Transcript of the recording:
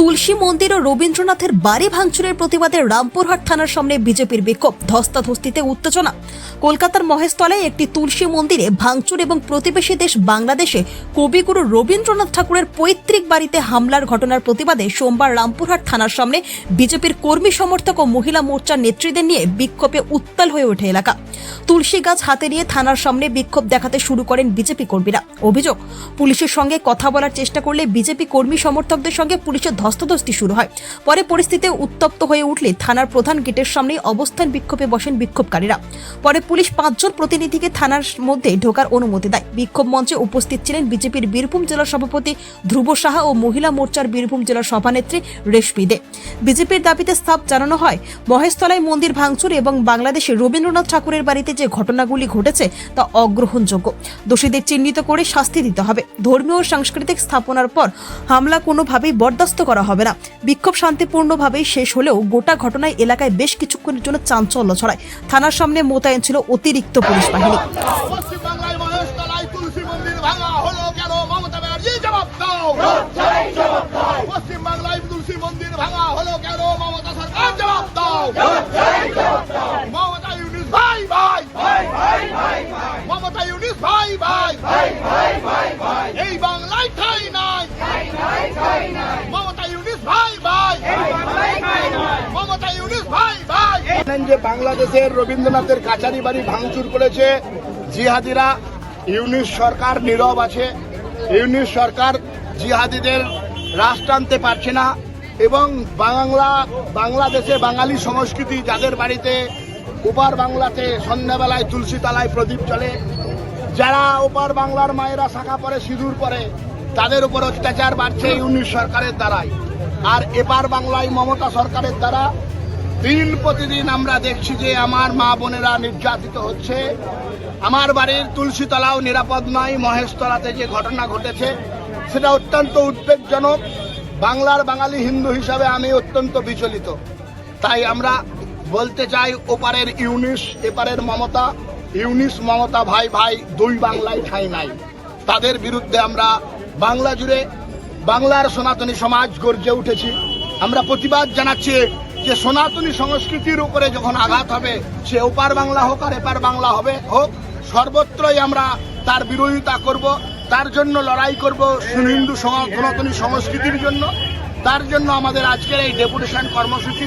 তুলসী মন্দির ও রবীন্দ্রনাথের বাড়ি ভাঙচুরের প্রতিবাদে রামপুরহাট থানার সামনে বিজেপির বিক্ষোভ, ধস্তাধস্তিতে উত্তেজনা। কলকাতার মহেশতলায় একটি তুলসী মন্দিরে ভাঙচুর এবং প্রতিবেশী দেশ বাংলাদেশে কবিগুরু রবীন্দ্রনাথ ঠাকুরের পৈতৃক বাড়িতে হামলার ঘটনার প্রতিবাদে সোমবার রামপুরহাট থানার সামনে বিজেপির কর্মী সমর্থক ও মহিলা মোর্চার নেত্রীদের নিয়ে বিক্ষোভে উত্তাল হয়ে ওঠে এলাকা। তুলসী গাছ হাতে নিয়ে থানার সামনে বিক্ষোভ দেখাতে শুরু করেন বিজেপি কর্মীরা। অভিযোগ, পুলিশের সঙ্গে কথা বলার চেষ্টা করলে বিজেপি কর্মী সমর্থকদের সঙ্গে পুলিশের ধস্তাধস্তি শুরু হয়। পরে পরিস্থিতি উত্তপ্ত হয়ে উঠলে থানার প্রধান গেটের সামনে অবস্থান বিক্ষোভে বসেন বিক্ষোভকারীরা। পরে পুলিশ পাঁচজন প্রতিনিধিকে থানার মধ্যে ঢোকার অনুমতি দেয়। বিক্ষোভ মঞ্চে উপস্থিত ছিলেন বিজেপির বীরভূম জেলা সভাপতি ধ্রুব সাহা ও মহিলা মোর্চার বীরভূম জেলার সভানেত্রী রেশমি দে। বিজেপির দাবিতে স্থাপ জানানো হয়, মহেশতলায় মন্দির ভাঙচুর এবং বাংলাদেশে রবীন্দ্রনাথ ঠাকুরের বাড়িতে যে ঘটনাগুলি ঘটেছে তা অগ্রহণযোগ্য। দোষীদের চিহ্নিত করে শাস্তি দিতে হবে। ধর্মীয় ও সাংস্কৃতিক স্থাপনার পর হামলা কোনোভাবেই বরদাস্ত করা হবে না। বিক্ষোভ শান্তিপূর্ণভাবে শেষ হলেও গোটা ঘটনায় এলাকায় বেশ কিছুক্ষণের জন্য চাঞ্চল্য ছড়ায়। থানার সামনে মোতায়েন ছিল অতিরিক্ত পুলিশ বাহিনী। তুলসী মন্দির ভাঙা হলো কেন? মমতা সরকার, জবাব দাও। জানেন যে বাংলাদেশের রবীন্দ্রনাথের কাছারি বাড়ি ভাঙচুর করেছে জিহাদিরা। ইউনিশ সরকার নীরব আছে। ইউনিশ সরকার জিহাদিদের রাশ টানতে পারছে না এবং বাংলা, বাংলাদেশে বাঙালি সংস্কৃতি যাদের বাড়িতে ওপার বাংলাতে সন্ধ্যাবেলায় তুলসী তলায় প্রদীপ চলে, যারা ওপার বাংলার মায়েরা শাখা পরে, সিঁদুর পরে, তাদের উপর অত্যাচার বাড়ছে ইউনিশ সরকারের দ্বারাই। আর এপার বাংলায় মমতা সরকারের দ্বারা দিন প্রতিদিন আমরা দেখছি যে আমার মা বোনেরা নির্যাতিত হচ্ছে। আমার বাড়ির তুলসীতলাও নিরাপদ নয়, মহেশতলাতে যে ঘটনা ঘটেছে, সেটা অত্যন্ত উদ্বেগজনক। বাংলার বাঙালি হিন্দু হিসাবে আমি অত্যন্ত বিচলিত। তাই আমরা বলতে চাই, ওপারের ইউনিস, এপারের মমতা, ইউনিস, মমতা ভাই ভাই, দুই বাংলায় ঠাই নাই। তাদের বিরুদ্ধে আমরা বাংলা জুড়ে বাংলার সনাতনী সমাজ গর্জে উঠেছি। আমরা প্রতিবাদ জানাচ্ছি যে সনাতনী সংস্কৃতির উপরে যখন আঘাত হবে, সে ওপার বাংলা হোক আর এপার বাংলা হবে, হোক, সর্বত্রই আমরা তার বিরোধিতা করব, তার জন্য লড়াই করব হিন্দু সনাতনী সংস্কৃতির জন্য। তার জন্য আমাদের আজকের এই ডেপুটেশন কর্মসূচি।